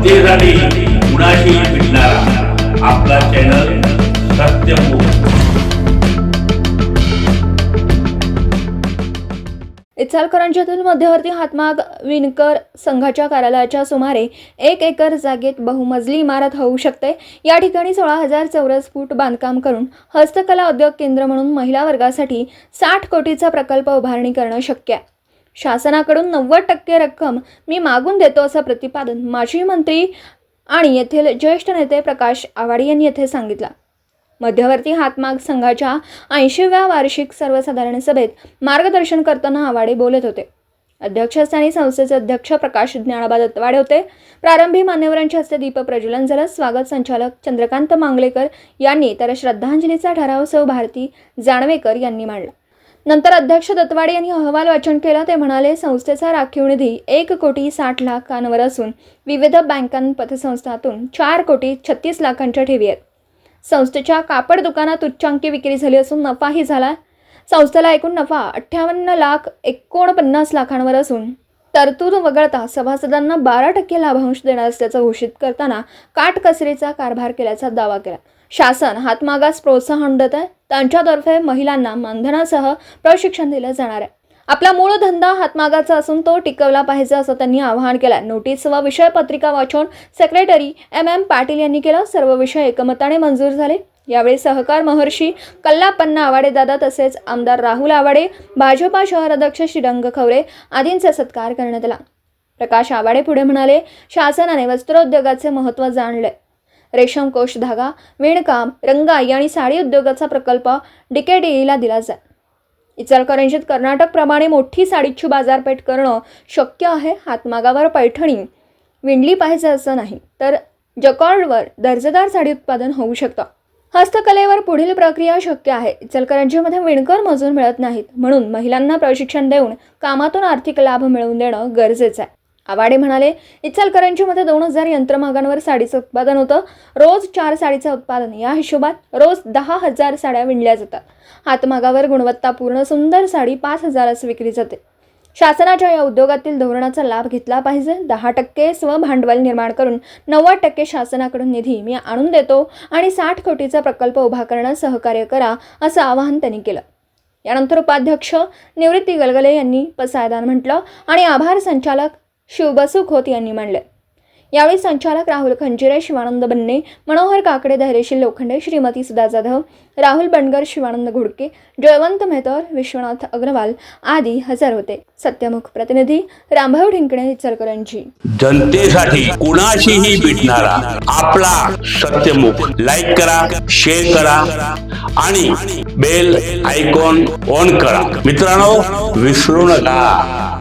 जनतेसाठी कुणाशी भेटणारा आपला चॅनल सत्यमुख इचालकरंजीतील मध्यवर्ती हातमाग विणकर संघाच्या कार्यालयाच्या सुमारे एक एकर जागेत बहुमजली इमारत होऊ शकते. या ठिकाणी सोळा हजार चौरस फूट बांधकाम करून हस्तकला उद्योग केंद्र म्हणून महिला वर्गासाठी साठ कोटीचा प्रकल्प उभारणी करणं शक्य आहे. शासनाकडून नव्वद टक्के रक्कम मी मागून देतो असं प्रतिपादन माजी मंत्री आणि येथील ज्येष्ठ नेते प्रकाश आवाडी यांनी येथे सांगितलं. मध्यवर्ती हातमाग संघाच्या ऐंशीव्या वार्षिक सर्वसाधारण सभेत मार्गदर्शन करताना आवाडे बोलत होते. अध्यक्षस्थानी संस्थेचे अध्यक्ष प्रकाश ज्ञानाबा दत्तवाडे होते. प्रारंभी मान्यवरांच्या हस्ते दीप प्रज्वलन झालं. स्वागत संचालक चंद्रकांत मांगलेकर यांनी तर श्रद्धांजलीचा ठराव सौ भारती जाणवेकर यांनी मांडला. नंतर अध्यक्ष दत्तवाडे यांनी अहवाल वाचन केलं. ते म्हणाले संस्थेचा राखीव निधी एक कोटी साठ लाखांवर असून विविध बँकां पतसंस्थातून चार कोटी छत्तीस लाखांच्या ठेवी आहेत. संस्थेच्या कापड दुकानात उच्चांकी विक्री झाली असून नफाही झाला. संस्थेला एकूण नफा अठ्ठावन्न लाख एकोणपन्नास लाखांवर असून तरतूद वगळता सभासदांना बारा टक्के लाभांश देणार असल्याचं घोषित करताना काटकसरीचा कारभार केल्याचा दावा केला. शासन हातमागास प्रोत्साहन देत आहे. त्यांच्यातर्फे महिलांना मानधनासह प्रशिक्षण दिलं जाणार आहे. आपला मूळ धंदा हातमागाचा असून तो टिकवला पाहिजे असं त्यांनी आवाहन केलं नोटीस व विषय पत्रिका वाचून सेक्रेटरी एम एम पाटील यांनी केलं. सर्व विषय एकमताने मंजूर झाले. यावेळी सहकार महर्षी कल्लापन्ना आवाडे दादा तसेच आमदार राहुल आवाडे भाजपा शहराध्यक्ष श्री रंग खवरे आदींचा सत्कार करण्यात आला. प्रकाश आवाडे पुढे म्हणाले शासनाने वस्त्रोद्योगाचे महत्त्व जाणले. रेशम कोश धागा विणकाम रंगाई आणि साडी उद्योगाचा प्रकल्प डीकेडीईला दिला जाईल इचलकरंजीत कर्नाटकप्रमाणे मोठी साडीची बाजारपेठ करणं शक्य आहे हातमागावर पैठणी विणली पाहिजे असं नाही तर जकॉर्डवर दर्जेदार साडी उत्पादन होऊ शकतं. हस्तकलेवर पुढील प्रक्रिया शक्य आहे. इचलकरंजीमध्ये विणकर मजूर मिळत नाहीत. म्हणून महिलांना प्रशिक्षण देऊन कामातून आर्थिक लाभ मिळवून देणं गरजेचं आहे. आवाडे म्हणाले इचलकरंजीमध्ये दोन हजार यंत्रमागांवर साडीचं उत्पादन होतं. रोज चार साडीचं उत्पादन. या हिशोबात रोज दहा हजार साड्या विणल्या जातात. हातमागावर गुणवत्तापूर्ण सुंदर साडी पाच हजारास विक्री जाते. शासनाच्या या उद्योगातील धोरणाचा लाभ घेतला पाहिजे. दहा टक्के स्वभांडवल निर्माण करून नव्वद टक्के शासनाकडून निधी मी आणून देतो आणि साठ कोटीचा प्रकल्प उभा करण्यास सहकार्य करा असं आवाहन त्यांनी केलं. यानंतर उपाध्यक्ष निवृत्ती गलगले यांनी पसायदान म्हटलं आणि आभार संचालक शिवबसू खोत यांनी मांडले. यावेळी संचालक राहुल खंजिरे शिवानंद बन्ने मनोहर काकडे धैर्यशील लोखंडे श्रीमती सुधा जाधव राहुल बंडगर शिवानंद घुडके जयवंत मेहतर विश्वनाथ अग्रवाल आदी हजर होते. सत्यमुख प्रतिनिधी रामभाऊ ढिंकणे इचलकरंजी. जनतेसाठी कुणाशीही भेटणारा आपला सत्यमुख लाईक करा शेअर करा आणि बेल आयकॉन ऑन करा. मित्रांनो विसरू नका.